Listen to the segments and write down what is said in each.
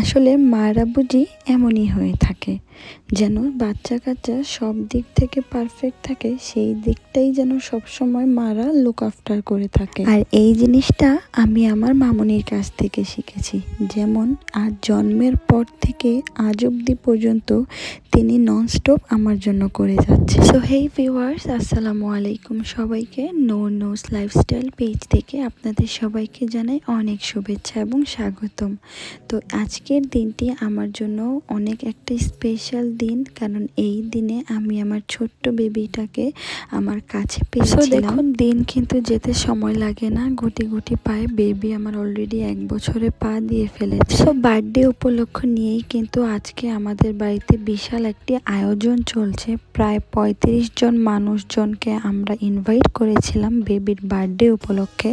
আসলে মারা বুঝি এমনই হয়ে থাকে। যেন বাচ্চা কাচ্চা সব দিক থেকে পারফেক্ট থাকে, সেই দিকটাই যেন সবসময় মারা লুক আফটার করে থাকে। আর এই জিনিসটা আমি আমার মামনির কাছ থেকে শিখেছি। যেমন আজ জন্মের পর থেকে আজ অব্দি পর্যন্ত তিনি ননস্টপ আমার জন্য করে যাচ্ছে। সো হেই ভিউয়ার্স আসসালামু আলাইকুম সবাইকে। নো নোস লাইফস্টাইল পেজ থেকে আপনাদের সবাইকে জানাই অনেক শুভেচ্ছা এবং স্বাগতম। তো আজকের দিনটি আমার জন্য অনেক একটা স্পেশাল দিন কারণ এই দিনে আমি আমার ছোট্ট বেবিটাকে আমার কাছে পেয়েছি দেখুন দিন কিন্তু যেতে সময় লাগে না গুটি গুটি পায়ে বেবি আমার অলরেডি এক বছরে পা দিয়ে ফেলেছে। সো বার্থডে উপলক্ষ নিয়েই কিন্তু আজকে আমাদের বাড়িতে বিশাল একটি আয়োজন চলছে। প্রায় পঁয়ত্রিশ জন মানুষজনকে আমরা ইনভাইট করেছিলাম বেবির বার্থডে উপলক্ষে।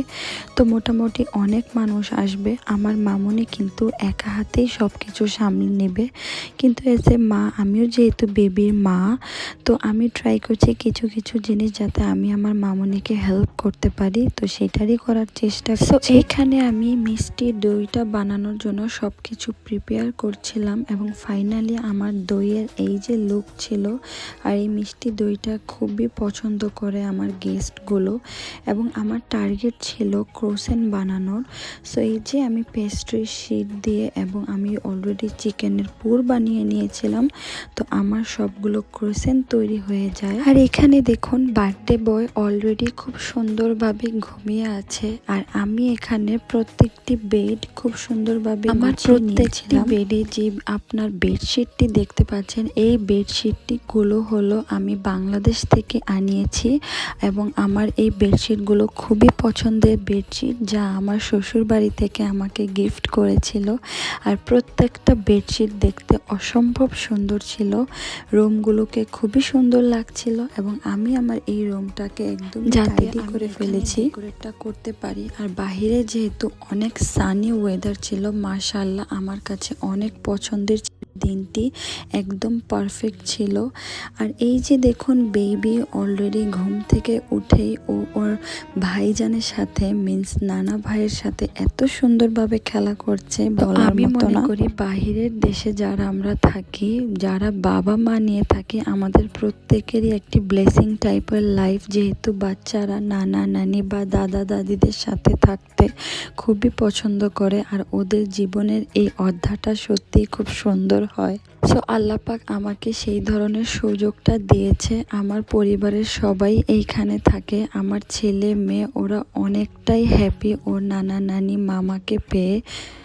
তো মোটামুটি অনেক মানুষ আসবে। আমার মামনি কিন্তু একা হাতেই সব কিছু সামলে নেবে। কিন্তু এজ এ মা আমিও যেহেতু বেবির মা তো আমি ট্রাই করছি কিছু কিছু জিনিস যাতে আমি আমার মামনিকে হেল্প করতে পারি। তো সেটারই করার চেষ্টা সো এইখানে আমি মিষ্টি দইটা বানানোর জন্য সব কিছু প্রিপেয়ার করছিলাম এবং ফাইনালি আমার দইয়ের এই যে লুক ছিল আর এই মিষ্টি দইটা খুবই পছন্দ করে আমার গেস্টগুলো এবং আমার টার্গেট ছিল ক্রোসেন বানানোর। সো এই যে আমি পেস্ট্রি শিট দিয়ে এবং আমি অলরেডি চিকেনের পুর বানিয়ে নিয়েছিলাম তো আমার সবগুলো ক্রোসেন তৈরি হয়ে যায়। আর এখানে দেখুন বার্থডে বয় অলরেডি খুব সুন্দরভাবে ঘুমিয়ে আছে আর আমি এখানে প্রত্যেকটি বেড খুব সুন্দরভাবে আমার প্রত্যেকটি বেডে যে আপনার বেডশিটটি দেখতে পাচ্ছেন এই বেডশিটটি গুলো হলো আমি বাংলাদেশ থেকে আনিয়েছি এবং আমার এই বেডশিটগুলো খুবই পছন্দের বেডশিট যা আমার শ্বশুর বাড়ি থেকে আমাকে গিফট করেছিল। আর প্রত্যেকটা বেডশিট দেখতে অসম্ভব সুন্দর ছিল। রুমগুলোকে খুবই সুন্দর লাগছিল এবং আমি আমার এই রুমটাকে একদম টাইডি করে ফেলেছি। করতে পারি। আর বাহিরে যেহেতু অনেক সানি ওয়েদার ছিল মাশাল্লাহ আমার কাছে অনেক পছন্দের দিনটি একদম পারফেক্ট ছিল। আর এই যে দেখুন বেবি অলরেডি ঘুম থেকে উঠেই ও ওর ভাইজানের সাথে মিন্স নানা ভাইয়ের সাথে এত সুন্দরভাবে খেলা করছে আমি মনে করি বাহিরের দেশে যারা আমরা থাকি যারা বাবা মা নিয়ে থাকি আমাদের প্রত্যেকেরই একটি ব্লেসিং টাইপের লাইফ যেহেতু বাচ্চারা নানা নানি বা দাদা দাদিদের সাথে থাকতে খুবই পছন্দ করে। আর ওদের জীবনের এই অধ্যাটা সত্যি খুব সুন্দর হয়। সো আল্লাপাক আমাকে সেই ধরনের সুযোগটা দিয়েছে। আমার পরিবারের সবাই এইখানে থাকে। আমার ছেলে, মেয়ে, ওরা অনেকটাই হ্যাপি ওর নানা নানি মামাকে পেয়ে।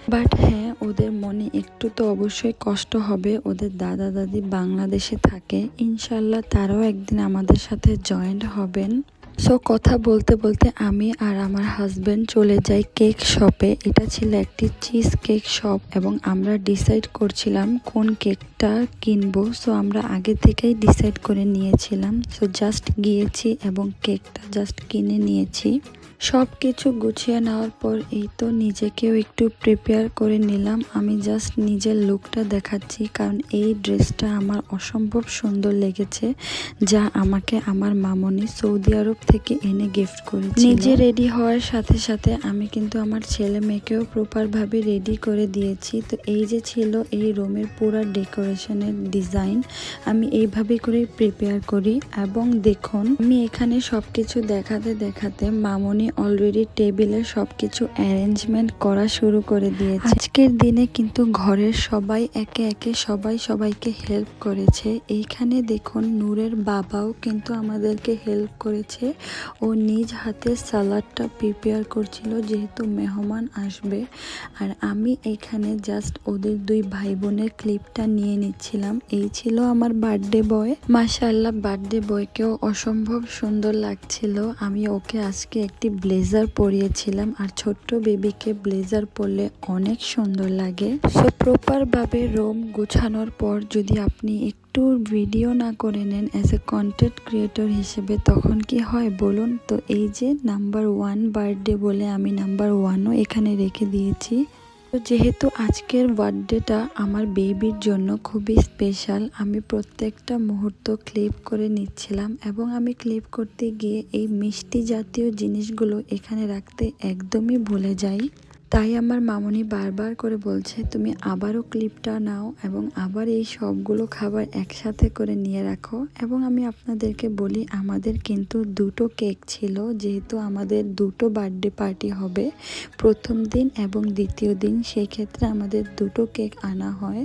বাট হ্যাঁ ওদের মনে একটু তো অবশ্যই কষ্ট হবে। ওদের দাদা, দাদি বাংলাদেশে থাকে। ইনশাল্লাহ তারাও একদিন আমাদের সাথে জয়েন্ট হবেন। সো কথা বলতে বলতে আমি আর আমার হাজব্যান্ড চলে যাই কেক শপে এটা ছিল একটি চিজ কেক শপ এবং আমরা ডিসাইড করছিলাম কোন কেকটা কিনবো। সো আমরা আগে থেকেই ডিসাইড করে নিয়েছিলাম। সো জাস্ট গিয়েছি এবং কেকটা জাস্ট কিনে নিয়েছি। সব কিছু গুছিয়ে নেওয়ার পর এই তো নিজেকেও একটু প্রিপেয়ার করে নিলাম। আমি জাস্ট নিজের লুকটা দেখাচ্ছি কারণ এই ড্রেসটা আমার অসম্ভব সুন্দর লেগেছে, যা আমাকে আমার মামনি সৌদি আরব থেকে এনে গিফট করেছে নিজে রেডি হওয়ার সাথে সাথে আমি কিন্তু আমার ছেলে মেয়েকেও প্রপারভাবে রেডি করে দিয়েছি। তো এই যে ছিল এই রুমের পুরো ডেকোরেশনের ডিজাইন আমি এইভাবে করে প্রিপেয়ার করি। এবং দেখুন, আমি এখানে সব কিছু দেখাতে দেখাতে মামনি অলরেডি টেবিলে সব কিছু অ্যারেঞ্জমেন্ট করা শুরু করে দিয়েছে। আজকের দিনে কিন্তু ঘরের সবাই একে একে সবাই সবাইকে হেল্প করেছে। এইখানে দেখুন, নূরের বাবাও কিন্তু আমাদেরকে হেল্প করেছে। ও নিজ হাতে সালাডটা প্রিপেয়ার করছিল যেহেতু মেহমান আসবে। আর আমি এখানে জাস্ট ওদের দুই ভাই বোনের ক্লিপটা নিয়ে নিচ্ছিলাম। এই ছিল আমার বার্থডে বয় মাশাল্লাহ বার্থডে বয়কেও অসম্ভব সুন্দর লাগছিল। আমি ওকে আজকে একটি ব্লেজার পরিয়েছিলাম। আর ছোট্ট বেবিকে ব্লেজার পরলে অনেক সুন্দর লাগে। সো প্রপারভাবে রোম গোছানোর পর যদি আপনি একটু ভিডিও না করে নেন অ্যাজ এ কন্টেন্ট ক্রিয়েটর হিসেবে তখন কি হয় বলুন তো? এই যে নাম্বার ওয়ান বার্থডে বলে আমি নাম্বার ওয়ানও এখানে রেখে দিয়েছি। তো যেহেতু আজকের বার্থডেটা আমার বেবির জন্য খুবই স্পেশাল আমি প্রত্যেকটা মুহূর্ত ক্লিপ করে নিচ্ছিলাম এবং আমি ক্লিপ করতে গিয়ে এই মিষ্টি জাতীয় জিনিসগুলো এখানে রাখতে একদমই ভুলে যাই। তাই আমার মামনি বারবার করে বলছে, তুমি আবারও ক্লিপটা নাও এবং আবার এই সবগুলো খাবার একসাথে করে নিয়ে রাখো। এবং আমি আপনাদেরকে বলি, আমাদের কিন্তু দুটো কেক ছিল, যেহেতু আমাদের দুটো বার্থডে পার্টি হবে প্রথম দিন এবং দ্বিতীয় দিন সেই ক্ষেত্রে আমাদের দুটো কেক আনা হয়।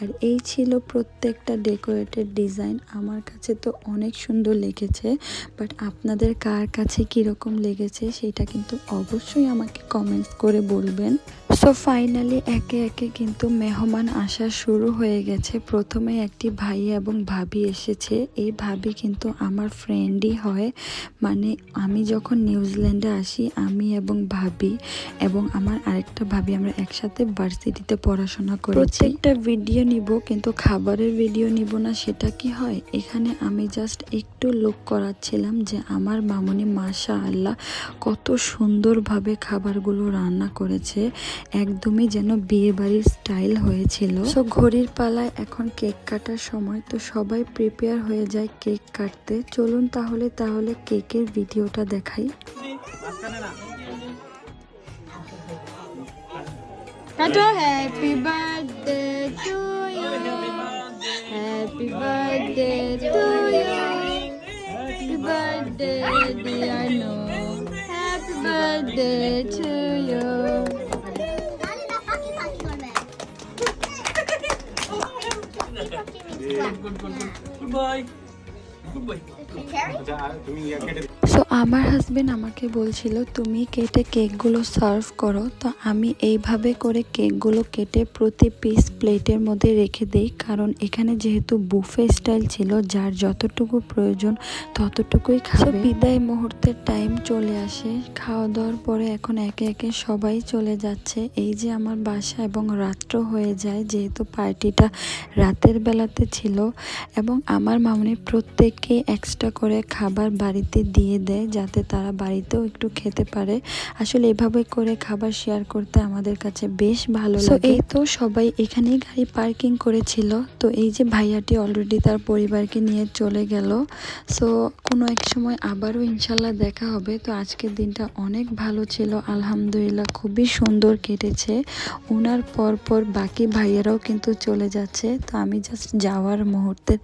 আর এই ছিল প্রত্যেকটা ডেকোরেটেড ডিজাইন। আমার কাছে তো অনেক সুন্দর লেগেছে, বাট আপনাদের কার কাছে কীরকম লেগেছে সেটা কিন্তু অবশ্যই আমাকে কমেন্টস করে বলবেন সো ফাইনালি একে একে কিন্তু মেহমান আসা শুরু হয়ে গেছে। প্রথমে একটি ভাই এবং ভাবি এসেছে। এই ভাবি কিন্তু আমার ফ্রেন্ডই হয়। মানে আমি যখন নিউজিল্যান্ডে আসি, আমি এবং ভাবি এবং আমার আরেকটা ভাবি আমরা একসাথে ভার্সিটিতে পড়াশোনা করি প্রত্যেকটা ভিডিও নিব, কিন্তু খাবারের ভিডিও নিব না, সেটা কি হয়? এখানে আমি জাস্ট একটু লুক করাচ্ছিলাম যে আমার মামনি মাশা আল্লাহ কত সুন্দরভাবে খাবারগুলো রান্না করেছে। একদমই যেন বিয়ে বাড়ির স্টাইল হয়েছিল। সো ঘড়ির পালায় এখন কেক কাটার সময় তো সবাই প্রিপেয়ার হয়ে যায় কেক কাটতে। চলুন তাহলে তাহলে কেকের ভিডিওটা দেখাই। কাটো happy birthday to you happy birthday to you happy birthday dear no happy birthday to keep updating me too goodbye goodbye so আমার হাজবেন্ড আমাকে বলছিল, তুমি কেটে কেকগুলো সার্ভ করো। তো আমি এইভাবে করে কেকগুলো কেটে প্রতি পিস প্লেটের মধ্যে রেখে দিই। কারণ এখানে যেহেতু বুফে স্টাইল ছিল, যার যতটুকু প্রয়োজন ততটুকুই খাবে। বিদায় মুহূর্তের টাইম চলে আসে। খাওয়া দাওয়ার পরে এখন একে একে সবাই চলে যাচ্ছে। এই যে আমার বাসা এবং রাত্র হয়ে যায়, যেহেতু পার্টিটা রাতের বেলাতে ছিল এবং আমার মামনি প্রত্যেককে এক্সট্রা করে খাবার বাড়িতে দিয়ে দেয় যাতে তারা বাড়িতেও একটু খেতে পারে। আসলে এভাবে করে খাবার শেয়ার করতে আমাদের কাছে বেশ ভালো লাগে। এই তো সবাই এখানেই গাড়ি পার্কিং করেছিল। তো এই যে ভাইয়াটি অলরেডি তার পরিবারকে নিয়ে চলে গেল। সো কোনো এক সময় আবারও ইনশাল্লাহ দেখা হবে। তো আজকের দিনটা অনেক ভালো ছিল। আলহামদুলিল্লাহ খুবই সুন্দর কেটেছে। ওনার পর পর বাকি ভাইয়েরাও কিন্তু চলে যাচ্ছে। তো আমি জাস্ট যাওয়ার মুহূর্তের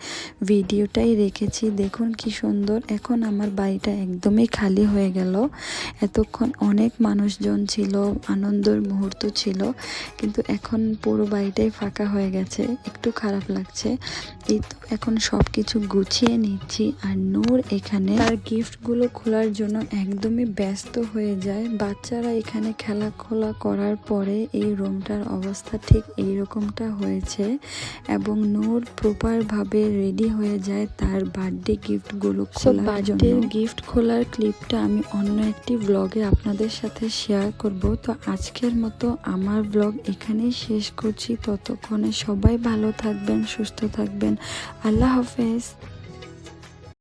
ভিডিওটাই রেখেছি। দেখুন কি সুন্দর। এখন আমার বাড়িটা একদমই খালি হয়ে গেল। এতক্ষণ অনেক মানুষজন ছিল, আনন্দের মুহূর্ত ছিল, কিন্তু এখন পুরো বাড়িটাই ফাঁকা হয়ে গেছে, একটু খারাপ লাগছে। এই তো এখন সব কিছু গুছিয়ে নিচ্ছি আর নূর এখানে তার গিফটগুলো খোলার জন্য একদমই ব্যস্ত হয়ে যায়। বাচ্চারা এখানে খেলা খোলা করার পরে এই রুমটার অবস্থা ঠিক এই রকমটা হয়েছে এবং নূর প্রপারভাবে রেডি হয়ে যায় তার বার্থডে গিফটগুলো জন্য। গিফট খোলার ক্লিপটা আমি অন্য একটি ব্লগে আপনাদের সাথে শেয়ার করব। তো আজকের মতো আমার ব্লগ এখানেই শেষ করছি। ততক্ষণে সবাই ভালো থাকবেন সুস্থ থাকবেন। আল্লাহ হাফেজ।